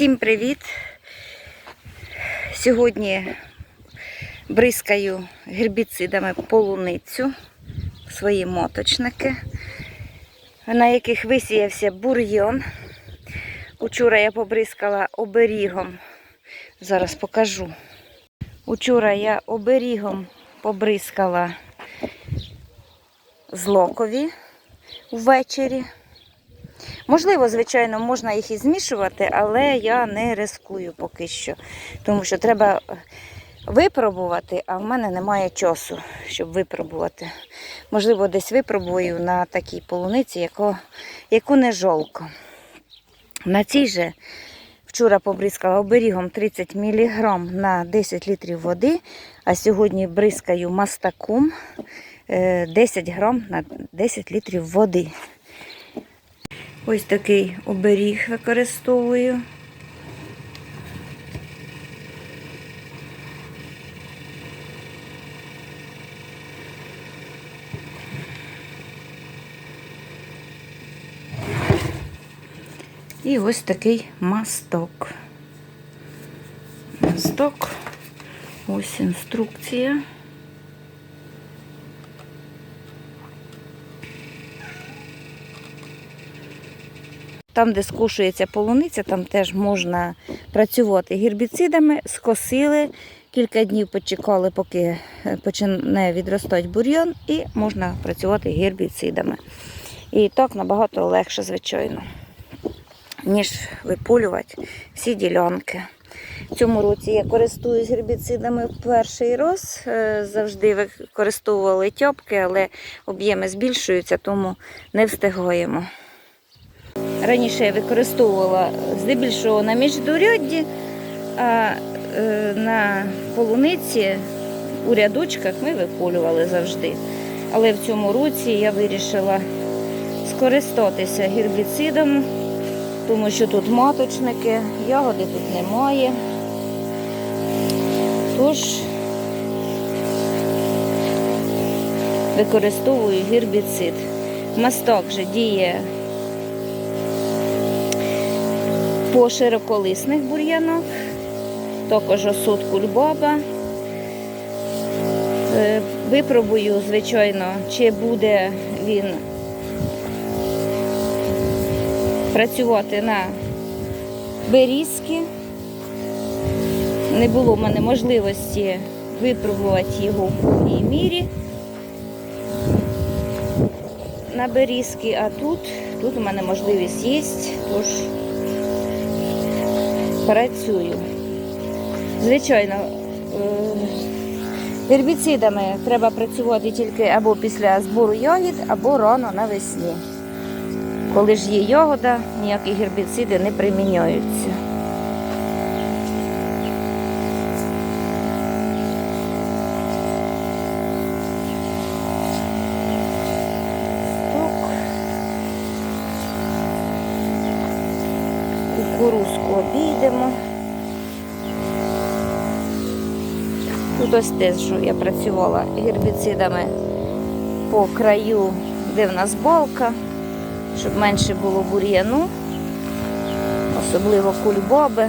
Всім привіт! Сьогодні бризкаю гербіцидами полуницю, свої моточники, на яких висіявся бур'йон. Учора я побризкала оберігом. Зараз покажу. Учора я оберігом побризкала злокові ввечері. Можливо, звичайно, можна їх і змішувати, але я не рискую поки що. Тому що треба випробувати, а в мене немає часу, щоб випробувати. Можливо, десь випробую на такій полуниці, яку, яку не жолко. На цій же вчора побризкала оберігом 30 мг на 10 літрів води, а сьогодні бризкаю мастакум е, 10 грам на 10 літрів води. Ось такий оберіг використовую. І ось такий масток. Масток. Ось інструкція. Там, де скушується полуниця, там теж можна працювати гербіцидами, скосили, кілька днів почекали, поки е, почне відростати бур'ян, і можна працювати гербіцидами. І так набагато легше, звичайно, ніж випулювати всі ділянки. В цьому році я користуюсь гербіцидами перший раз. Е, Завжди використовували тьопки, але об'єми збільшуються, тому не встигаємо. Раніше я використовувала здебільшого на міждурядді, а е, на полуниці у рядочках ми виполювали завжди. Але в цьому році я вирішила скористатися гербіцидом, тому що тут маточники, ягоди тут немає. Тож використовую гербіцид. Масток же діє по широколисних бур'янах, також осуд кульбаба. Е, Випробую, звичайно, чи буде він працювати на берізки. Не було в мене можливості випробувати його в повній мірі на берізки, а тут, тут у мене можливість є, тож працюю. Звичайно, е, гербіцидами треба працювати тільки або після збору ягід, або рано навесні. Коли ж є ягода, ніякі гербіциди не приміняються. Так. Кукурузку обійдемо. Тут ось що я працювала гербіцидами по краю, де в нас балка, щоб менше було бур'яну, особливо кульбаби.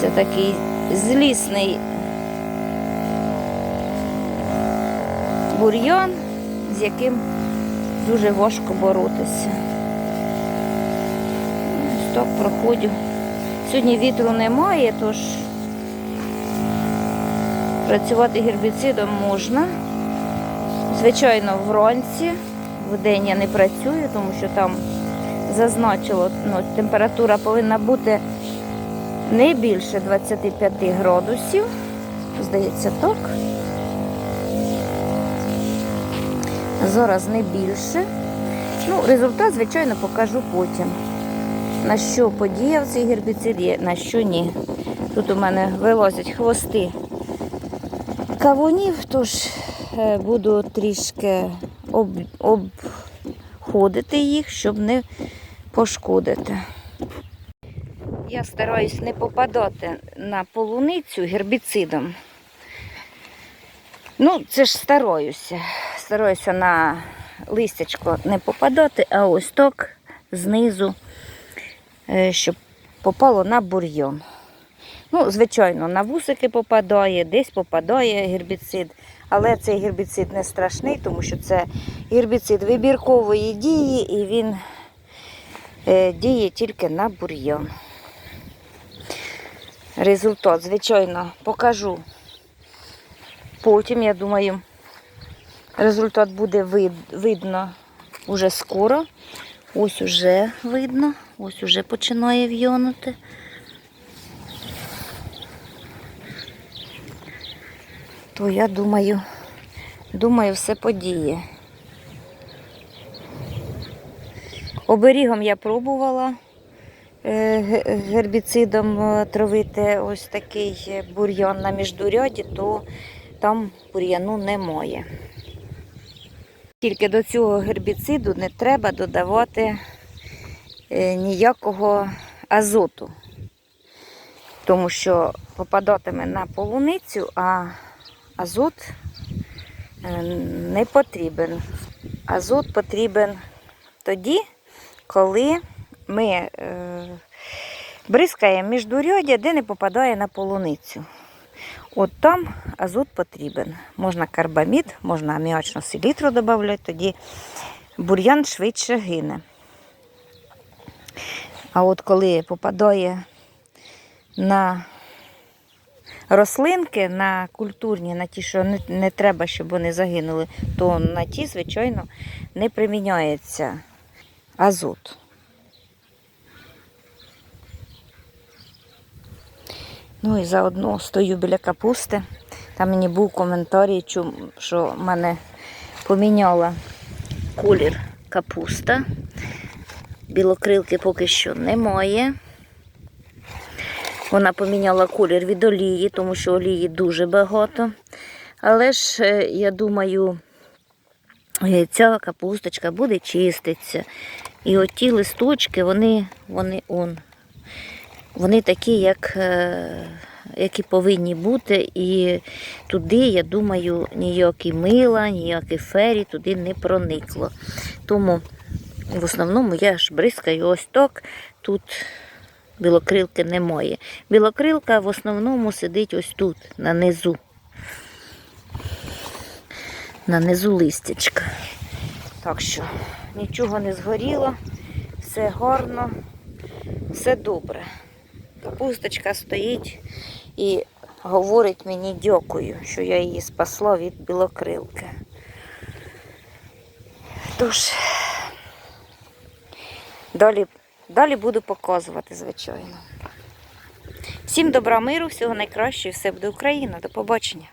Це такий злісний бур'ян, з яким дуже важко боротися. Ось так проходжу. Сьогодні вітру немає, тож працювати гербіцидом можна. Звичайно, вранці, вдень я не працюю, тому що там зазначило, ну, температура повинна бути не більше 25 градусів. Здається, так. Зараз не більше. Ну, результат, звичайно, покажу потім. На що подіяв цей гербіцид, є, на що ні. Тут у мене вилазять хвости кавунів, тож е, буду трішки об, обходити їх, щоб не пошкодити. Я стараюсь не попадати на полуницю гербіцидом. Ну, це ж стараюся. Стараюся на листячко не попадати, а ось так знизу, е, щоб попало на бур'йон. Ну, звичайно, на вусики попадає, десь попадає гербіцид, але цей гербіцид не страшний, тому що це гербіцид вибіркової дії і він е, діє тільки на бур'йон. Результат, звичайно, покажу. Потім, я думаю, результат буде вид- видно уже скоро. Ось уже видно, ось уже починає в'йонути. То я думаю, думаю, все подіє. Оберігом я пробувала е, гербіцидом е, травити ось такий е, бур'ян на міждуряді, то там бур'яну немає. Тільки до цього гербіциду не треба додавати е, ніякого азоту, тому що попадатиме на полуницю, а азот е, не потрібен. Азот потрібен тоді, коли ми е, бризкаємо міждуряддя, де не попадає на полуницю. От там азот потрібен. Можна карбамід, можна аміачну селітру додати, тоді бур'ян швидше гине. А от коли попадає на рослинки, на культурні, на ті, що не, не треба, щоб вони загинули, то на ті, звичайно, не приміняється азот. Ну і заодно стою біля капусти. Там мені був коментарій, що в мене поміняла колір капуста. Білокрилки поки що немає. Вона поміняла колір від олії, тому що олії дуже багато. Але ж, е, я думаю, е, ця капусточка буде чиститися. І оті листочки, вони, вони он, вони такі, як, е, які повинні бути. І туди, я думаю, ніякі мила, ніякі фері туди не проникло. Тому в основному я ж бризкаю ось так. Тут білокрилки немає. Білокрилка в основному сидить ось тут, на низу. На низу листячка. Так що нічого не згоріло, все гарно, все добре. Капусточка стоїть і говорить мені дякую, що я її спасла від білокрилки. Тож, далі, далі буду показувати, звичайно. Всім добра миру, всього найкращого, все буде Україна. До побачення.